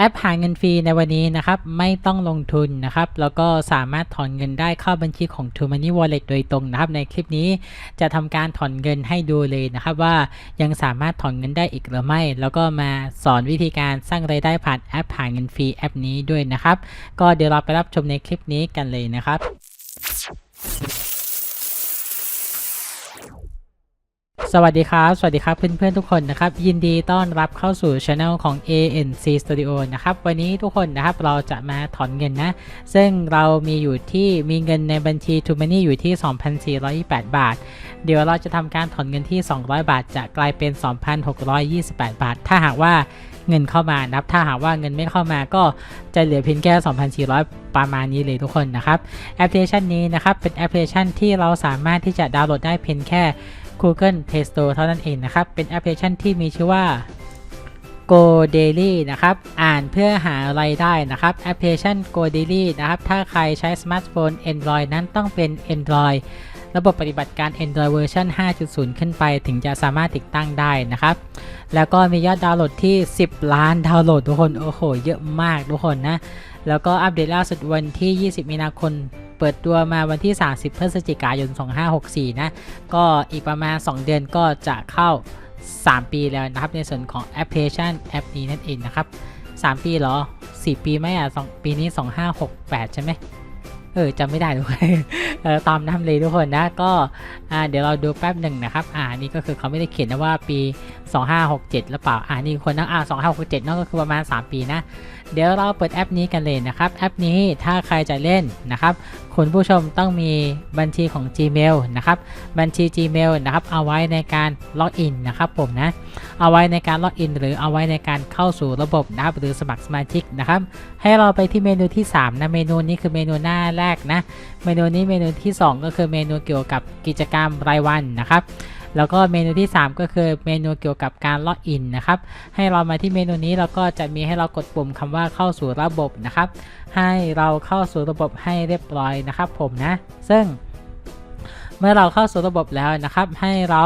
แอปหาเงินฟรีในวันนี้นะครับ ไม่ต้องลงทุนนะครับ แล้วก็สามารถถอนเงินได้เข้าบัญชีของ t o Money Wallet โดยตรงนะครับ ในคลิปนี้จะทำการถอนเงินให้ดูเลยนะครับ ว่ายังสามารถถอนเงินได้อีกหรือไม่ แล้วก็มาสอนวิธีการสร้างรายได้ผ่านแอปหาเงินฟรีแอปนี้ด้วยนะครับ ก็เดี๋ยวเราไปรับชมในคลิปนี้กันเลยนะครับ สวัสดีครับ สวัสดีครับเพื่อนๆทุกคนนะครับ ยินดีต้อนรับเข้าสู่ช anel ของ ANC Studio นะครับ วันนี้ทุกคนนะครับเราจะมาถอนเงินนะ ซึ่งเรามีอยู่ที่มีเงินในบัญชี t o m o n y อยู่ที่ 2,428 บาท เดี๋ยวเราจะทำการถอนเงินที่ 200 บาท จะกลายเป็น 2,628 บาท ถ้าหากว่าเงินเข้ามานะครับ ถ้าหากว่าเงินไม่เข้ามาก็จะเหลือเพียงแค่ 2,400 ประมาณนี้เลยทุกคนนะครับ แอปพลิเคชันนี้นะครับเป็นแอปพลิเคชันที่เราสามารถที่จะดาวน์โหลดได้เพียงแค่ Google Play Store เท่านั้นเองนะครับ เป็นแอปพลิเคชันที่มีชื่อว่า Go Daily นะครับ อ่านเพื่อหาไรายได้นะครับ แอปพลิเคชัน Go Daily นะครับ ถ้าใครใช้สมาร์ทโฟน Android นั้นต้องเป็น Android ระบบปฏิบัติการ Android เวอร์ชัน5.0 ขึ้นไปถึงจะสามารถติดตั้งได้นะครับ แล้วก็มียอดดาวน์โหลดที่ 10 ล้านดาวน์โหลดทุกคน โอ้โห เยอะมากทุกคนนะ แล้วก็อัปเดตล่าสุดวันที่ 20 มีนาคม เปิดตัวมาวันที่ 30 พฤศจิกายน 2564 นะ ก็อีกประมาณ 2 เดือนก็จะเข้า 3 ปีแล้วนะครับ ในส่วนของแอปพลิเคชันแอปนี้นั่นเองนะครับ 3 ปีเหรอ 4 ปีไหมอะสองปีนี้ 2568 ใช่ไหมเออจำไม่ได้ทุกคนตามน้ำเลยทุกคนนะก็เดี๋ยวเราดูแป๊บหนึ่งนะครับ อ่านี่ก็คือเขาไม่ได้เขียนนะว่าปี 2567 หรือเปล่า อ่านี่คนนะอ่า2567นั่นก็คือประมาณ 3 ปีนะ เดี๋ยวเราเปิดแอปนี้กันเลยนะครับ แอปนี้ถ้าใครจะเล่นนะครับ คุณผู้ชมต้องมีบัญชีของ Gmail นะครับ บัญชี Gmail นะครับ เอาไว้ในการล็อกอินนะครับผมนะ เอาไว้ในการล็อกอินหรือเอาไว้ในการเข้าสู่ระบบนะครับหรือสมัครสมาชิกนะครับ ให้เราไปที่เมนูที่ 3 นะ เมนูนี้คือเมนูหน้าแรกนะ เมนูนี้เมนูที่ 2 ก็คือเมนูเกี่ยวกับกิจกรรมรายวันนะครับ แล้วก็เมนูที่ 3 ก็คือเมนูเกี่ยวกับการล็อกอินนะครับ ให้เรามาที่เมนูนี้แล้วก็จะมีให้เรากดปุ่มคำว่าเข้าสู่ระบบนะครับ ให้เราเข้าสู่ระบบให้เรียบร้อยนะครับ ผมนะ ซึ่งเมื่อเราเข้าสู่ระบบแล้วนะครับ ให้เรา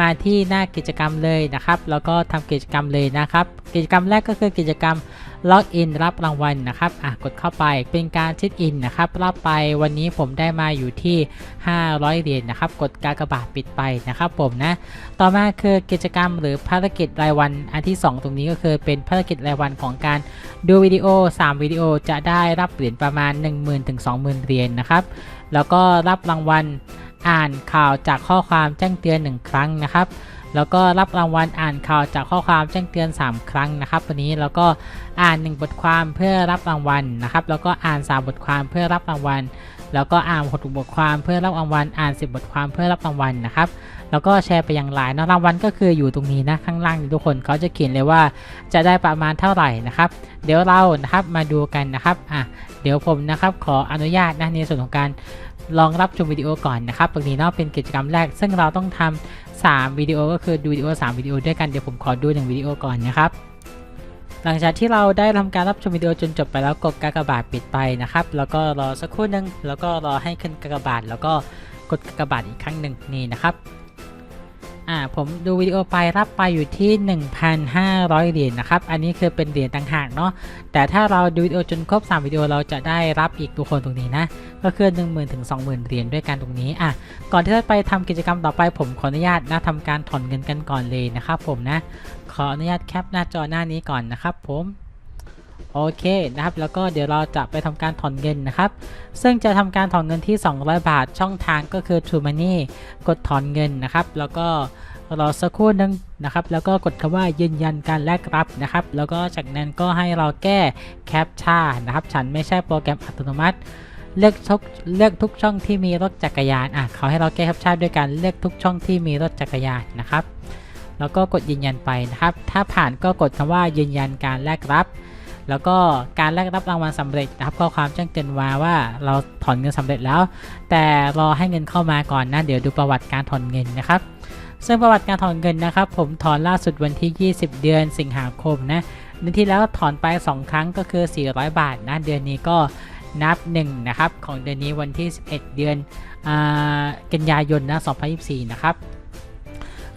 มาที่หน้ากิจกรรมเลยนะครับ แล้วก็ทำกิจกรรมเลยนะครับ กิจกรรมแรกก็คือกิจกรรมล็อกอินรับรางวัลนะครับอะกดเข้าไปเป็นการเช็คอินนะครับรับไปวันนี้ผมได้มาอยู่ที่ 500 เหรียญนะครับ กดกากบาทปิดไปนะครับผมนะ ต่อมาคือกิจกรรมหรือภารกิจรายวันอันที่ 2 ตรงนี้ก็คือเป็นภารกิจรายวันของการดูวิดีโอ 3 วิดีโอจะได้รับเหรียญประมาณ 10,000ถึง20,000 เหรียญนะครับ แล้วก็รับรางวัลอ่านข่าวจากข้อความแจ้งเตือน 1 ครั้งนะครับ แล้วก็รับรางวัลอ่านข่าวจากข้อความแจ้งเตือน 3 ครั้งนะครับวันนี้แล้วก็อ่าน 1 บทความเพื่อรับรางวัลนะครับ แล้วก็อ่าน 3 บทความเพื่อรับรางวัล แล้วก็อ่าน6บทความเพื่อรับรางวัลอ่าน 10 บทความเพื่อรับรางวัลนะครับแล้วก็แชร์ไปยังไลน์นะรางวัลก็คืออยู่ตรงนี้นะข้างล่างทุกคนเขาจะเขียนเลยว่าจะได้ประมาณเท่าไหร่นะครับ เดี๋ยวเรานะครับมาดูกันนะครับอะเดี๋ยวผมนะครับขออนุญาตนะในส่วนของการลองรับชมวิดีโอก่อนนะครับตรงนี้เนาะเป็นกิจกรรมแรก ซึ่งเราต้องทำ3วิดีโอก็คือดูวิดีโอ 3 วิดีโอด้วยกัน เดี๋ยวผมขอดู 1 วิดีโอก่อนนะครับ หลังจากที่เราได้ทำการรับชมวิดีโอจนจบไปแล้วกดกากบาทปิดไปนะครับ แล้วก็รอสักครู่หนึ่งแล้วก็รอให้ขึ้นกากบาทแล้วก็กดกากบาทอีกครั้งหนึ่งนี่นะครับ อ่าผมดูวิดีโอไปรับไปอยู่ที่ 1,500 เหรียญนะครับ อันนี้คือเป็นเหรียญต่างหากเนาะ แต่ถ้าเราดูวิดีโอจนครบ 3 วิดีโอเราจะได้รับอีกทุกคนตรงนี้นะ ก็คือ 10,000ถึง20,000 เหรียญด้วยกันตรงนี้ อะ ก่อนที่จะไปทำกิจกรรมต่อไปผมขออนุญาตนะทำการถอนเงินกันก่อนเลยนะครับผมนะ ขออนุญาตแคปหน้าจอหน้านี้ก่อนนะครับผม โอเคนะครับ แล้วก็เดี๋ยวเราจะไปทำการถอนเงินนะครับ ซึ่งจะทำการถอนเงินที่ 200 บาทช่องทางก็คือ True Money กดถอนเงินนะครับ แล้วก็รอสักครู่หนึงนะครับ แล้วก็กดคำว่ายืนยันการแลกรับนะครับ แล้วก็จากนั้นก็ให้เราแก้แคปชั่นนะครับ ฉันไม่ใช่โปรแกรมอัตโนมัติ เลือกทุกเลือกทุกช่องที่มีรถจักรยานอะเขาให้เราแก้แคปชั่นด้วยการเลือกทุกช่องที่มีรถจักรยานนะครับ แล้วก็กดยืนยันไปนะครับ ถ้าผ่านก็กดคำว่ายืนยันการแลกรับ แล้วก็การแลกรับรางวัลสำเร็จนะครับข้อความแจ้งเตือนมาว่าเราถอนเงินสำเร็จแล้ว แต่รอให้เงินเข้ามาก่อนนะเดี๋ยวดูประวัติการถอนเงินนะครับซึ่งประวัติการถอนเงินนะครับ ผมถอนล่าสุดวันที่ 20 เดือนสิงหาคมนะเดือนที่แล้วถอนไป 2 ครั้งก็คือ 400 บาทนะเดือนนี้ก็นับ1นะครับของเดือนนี้วันที่ 11 เดือนอกันยายนนะ2024 นะครับ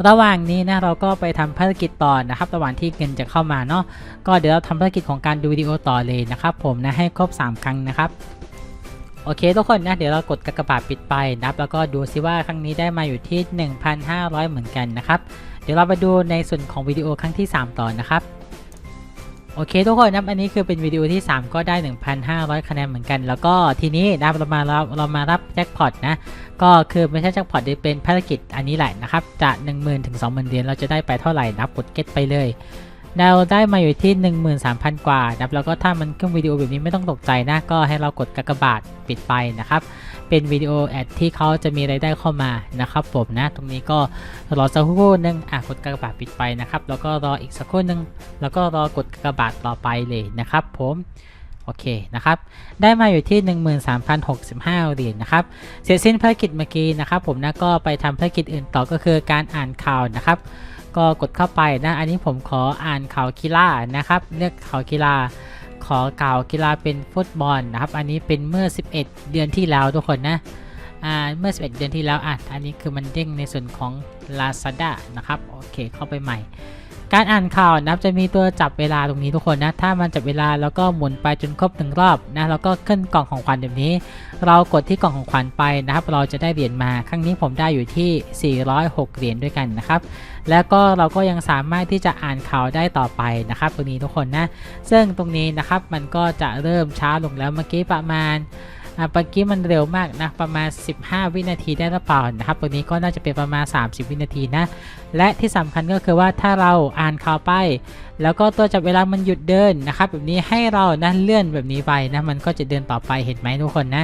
ระหว่างนี้นะเราก็ไปทำภารกิจต่อนะครับ ระหว่างที่เงินจะเข้ามาเนาะก็เดี๋ยวเราทำภารกิจของการดูวิดีโอต่อเลยนะครับผมนะให้ครบ 3 ครั้งนะครับโอเคทุกคนนะเดี๋ยวเรากดกากบาดปิดไปนับแล้วก็ดูซิว่าครั้งนี้ได้มาอยู่ที่ 1,500 เหมือนกันนะครับ เดี๋ยวเราไปดูในส่วนของวิดีโอครั้งที่ 3 ต่อนะครับ โอเคทุกคนนะอันนี้คือเป็นวิดีโอที่ 3 ก็ได้ 1,500 คะแนนเหมือนกัน แล้วก็ทีนี้นะเรามาเราเรามารับแจ็คพอตนะ ก็คือไม่ใช่แจ็คพอตเป็นภารกิจอันนี้แหละนะครับจะ 10,000ถึง20,000เหรียญเราจะได้ไปเท่าไหร่นับกดเก็ตไปเลย เราได้มาอยู่ที่ 13,000 กว่านะครับแล้วก็ถ้ามันขึ้นวิดีโอแบบนี้ไม่ต้องตกใจนะก็ให้เรากดกากบาทปิดไปนะครับ เป็นวิดีโอแอดที่เขาจะมีรายได้เข้ามานะครับผมนะ ตรงนี้ก็รอสักครู่หนึงอะกดกากบาทปิดไปนะครับ แล้วก็รออีกสักครู่หนึง แล้วก็รอกดกากบาทต่อไปเลยนะครับผมโอเคนะครับ ได้มาอยู่ที่ 13,065เหรียญนะครับ เสร็จสิ้นภารกิจเมื่อกี้นะครับ ผมนะก็ไปทำภารกิจอื่นต่อก็คือการอ่านข่าวนะครับ ก็กดเข้าไปนะอันนี้ผมขออ่านข่าวกีฬานะครับเลือกข่าวกีฬาขอข่าวกีฬาเป็นฟุตบอลนะครับ อันนี้เป็นเมื่อ 11 เดือนที่แล้วทุกคนนะอ่าเมื่อ 11 เดือนที่แล้วอะอันนี้คือมันเด้งในส่วนของ Lazada นะครับ โอเคเข้าไปใหม่ การอ่านข่าวนะครับจะมีตัวจับเวลาตรงนี้ทุกคนนะ ถ้ามันจับเวลาแล้วก็หมุนไปจนครบหนึ่งรอบนะแล้วก็ขึ้นกล่องของขวัญแบบนี้ เรากดที่กล่องของขวัญไปนะครับ เราจะได้เหรียญมาครั้งนี้ผมได้อยู่ที่ 406 เหรียญด้วยกันนะครับ แล้วก็เราก็ยังสามารถที่จะอ่านข่าวได้ต่อไปนะครับ ตรงนี้ทุกคนนะ ซึ่งตรงนี้นะครับมันก็จะเริ่มช้าลงแล้วเมื่อกี้ประมาณ อ่าเมื่อกี้มันเร็วมากนะประมาณ 15 วินาทีได้หรือเปล่านะครับตรงนี้ก็น่าจะเป็นประมาณ 30 วินาทีนะ และที่สำคัญก็คือว่าถ้าเราอ่านข่าวไป แล้วก็ตัวจับเวลามันหยุดเดินนะครับแบบนี้ให้เรานะเลื่อนแบบนี้ไปนะมันก็จะเดินต่อไปเห็นไหมทุกคนนะ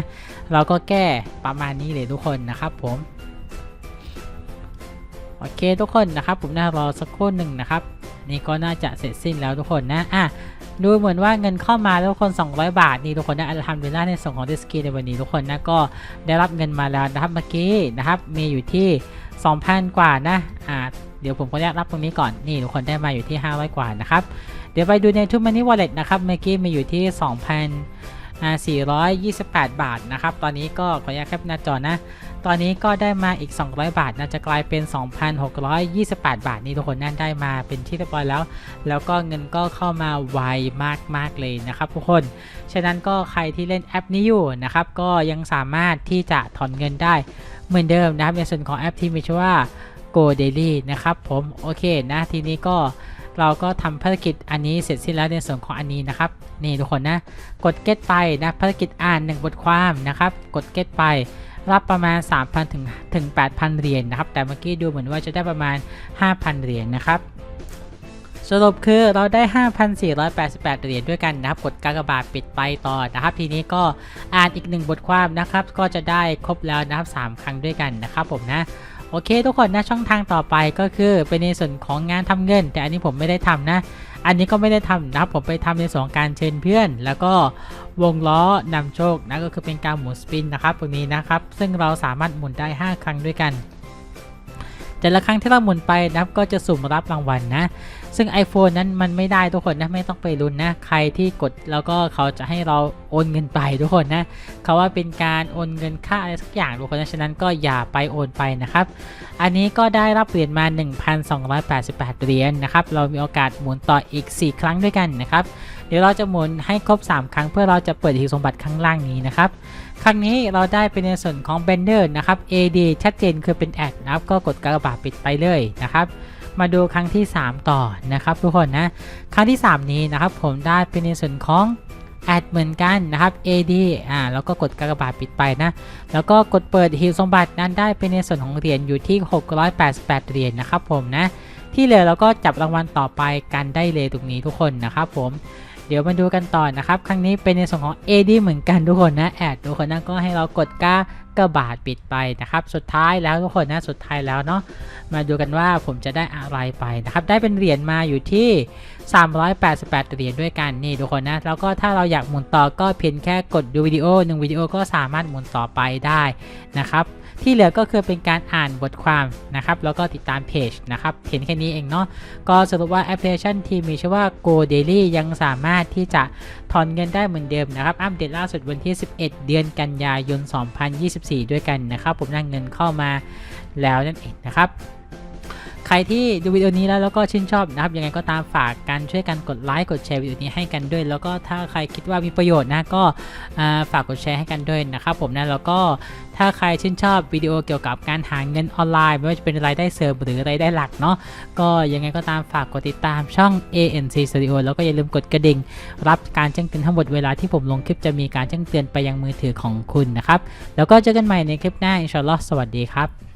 เราก็แก้ประมาณนี้เลยทุกคนนะครับผมโอเคทุกคนนะครับผมนะรอสักครู่หนึ่งนะครับ นี่ก็น่าจะเสร็จสิ้นแล้วทุกคนนะอะ ดูเหมือนว่าเงินเข้ามาแล้วทุกคน 200 บาทนี่ทุกคนนะอัลฮัมดุลิลละในส่วนของเดสกีในวันนี้ทุกคนนะก็ได้รับเงินมาแล้วนะครับเมื่อกี้นะครับมีอยู่ที่ 2,000 กว่านะอ่าเดี๋ยวผมขออนุญาตรับตรงนี้ก่อนนี่ทุกคนได้มาอยู่ที่ 500 กว่านะครับเดี๋ยวไปดูในทุกมันนี่วอลเล็ตนะครับเมื่อกี้มีอยู่ที่ 2,000อ่า428 บาทนะครับ ตอนนี้ก็ขออนุญาตแคปหน้าจอนะ ตอนนี้ก็ได้มาอีก 200 บาทนะจะกลายเป็น 2,628 บาทนี่ทุกคนนั่นได้มาเป็นที่เรียบร้อยแล้ว แล้วก็เงินก็เข้ามาไวมากๆเลยนะครับทุกคน ฉะนั้นก็ใครที่เล่นแอปนี้อยู่นะครับก็ยังสามารถที่จะถอนเงินได้เหมือนเดิมนะครับในส่วนของแอปที่มีชื่อว่า Go Daily นะครับผมโอเคนะทีนี้ก็เราก็ทำภารกิจอันนี้เสร็จสิ้นแล้วในส่วนของอันนี้นะครับ นี่ทุกคนนะ กด get ไปนะภารกิจอ่าน1บทความนะครับ กด get ไป รับประมาณ 3,000 ถึงถึง 8,000 เหรียญนะครับ แต่เมื่อกี้ดูเหมือนว่าจะได้ประมาณ 5,000 เหรียญนะครับ สรุปคือเราได้ 5,488 เหรียญด้วยกันนะครับ กดกากบาทปิดไปต่อนะครับ ทีนี้ก็อ่านอีกหนึ่งบทความนะครับ ก็จะได้ครบแล้วนะครับ 3 ครั้งด้วยกันนะครับผมนะ โอเคทุกคนนะช่องทางต่อไปก็คือเป็นในส่วนของงานทำเงิน แต่อันนี้ผมไม่ได้ทำนะ อันนี้ก็ไม่ได้ทำนะผมไปทำในส่วนของการเชิญเพื่อน แล้วก็วงล้อนำโชคนะก็คือเป็นการหมุนสปินนะครับตรงนี้นะครับ ซึ่งเราสามารถหมุนได้ 5 ครั้งด้วยกัน แต่ละครั้งที่เราหมุนไปนับก็จะสุ่มรับรางวัลนะ ซึ่ง iPhone นั้นมันไม่ได้ทุกคนนะไม่ต้องไปรุนนะ ใครที่กดแล้วก็เขาจะให้เราโอนเงินไปทุกคนนะเขาว่าเป็นการโอนเงินค่าอะไรสักอย่างทุกคนนะฉะนั้นก็อย่าไปโอนไปนะครับ อันนี้ก็ได้รับเหรียญมา 1,288 เหรียญนะครับ เรามีโอกาสหมุนต่ออีก 4 ครั้งด้วยกันนะครับ เดี๋ยวเราจะหมุนให้ครบ 3 ครั้งเพื่อเราจะเปิดหีบสมบัติข้างล่างนี้นะครับ ครั้งนี้เราได้เป็นในส่วนของ banner นะครับ AD ชัดเจนคือเป็นแอดนะครับ ก็กดกระบาดปิดไปเลยนะครับ มาดูครั้งที่ 3 ต่อนะครับ ทุกคนนะ ครั้งที่ 3 นี้นะครับ ผมได้เป็นในส่วนของแอดเหมือนกันนะครับ AD อ่า แล้วก็กดกระบาดปิดไปนะ แล้วก็กดเปิดหีบสมบัตินั้นได้เป็นในส่วนของเหรียญอยู่ที่ 688 เหรียญนะครับผมนะ ที่เหลือเราก็จับรางวัลต่อไปกันได้เลยตรงนี้ทุกคนนะครับผม เดี๋ยวมาดูกันต่อนะครับ ครั้งนี้เป็นในส่วนของ AD เหมือนกันทุกคนนะแอดทุกคนนะก็ให้เรากดก้ากระบาดปิดไปนะครับ สุดท้ายแล้วทุกคนนะสุดท้ายแล้วเนาะมาดูกันว่าผมจะได้อะไรไปนะครับ ได้เป็นเหรียญมาอยู่ที่ 388 เหรียญด้วยกันนี่ทุกคนนะแล้วก็ถ้าเราอยากหมุนต่อก็เพียงแค่กดดูวิดีโอหนึ่งวิดีโอก็สามารถหมุนต่อไปได้นะครับ ที่เหลือก็คือเป็นการอ่านบทความนะครับ แล้วก็ติดตามเพจนะครับ เห็นแค่นี้เองเนาะ ก็สรุปว่าแอปพลิเคชันที่มีชื่อว่า Go Daily ยังสามารถที่จะถอนเงินได้เหมือนเดิมนะครับ อัปเดตล่าสุดวันที่ 11 เดือนกันยายน 2024 ด้วยกันนะครับ ผมนั่งเงินเข้ามาแล้วนั่นเองนะครับ ใครที่ดูวิดีโอนี้แล้วแล้วก็ชื่นชอบนะครับยังไงก็ตามฝากกันช่วยกันกดไลค์กดแชร์วิดีโอนี้ให้กันด้วย แล้วก็ถ้าใครคิดว่ามีประโยชน์นะก็ฝากกดแชร์ให้กันด้วยนะครับผมนะแล้วก็ถ้าใครชื่นชอบวิดีโอเกี่ยวกับการหาเงินออนไลน์ ไม่ว่าจะเป็นรายได้เสริมหรือรายได้หลักเนาะก็ยังไงก็ตามฝากกดติดตามช่อง ANC Studio แล้วก็อย่าลืมกดกระดิ่ง รับการแจ้งเตือนทั้งหมดเวลาที่ผมลงคลิปจะมีการแจ้งเตือนไปยังมือถือของคุณนะครับแล้วก็เจอกันใหม่ในคลิปหน้าอินชาอัลลอฮ์สวัสดีครับ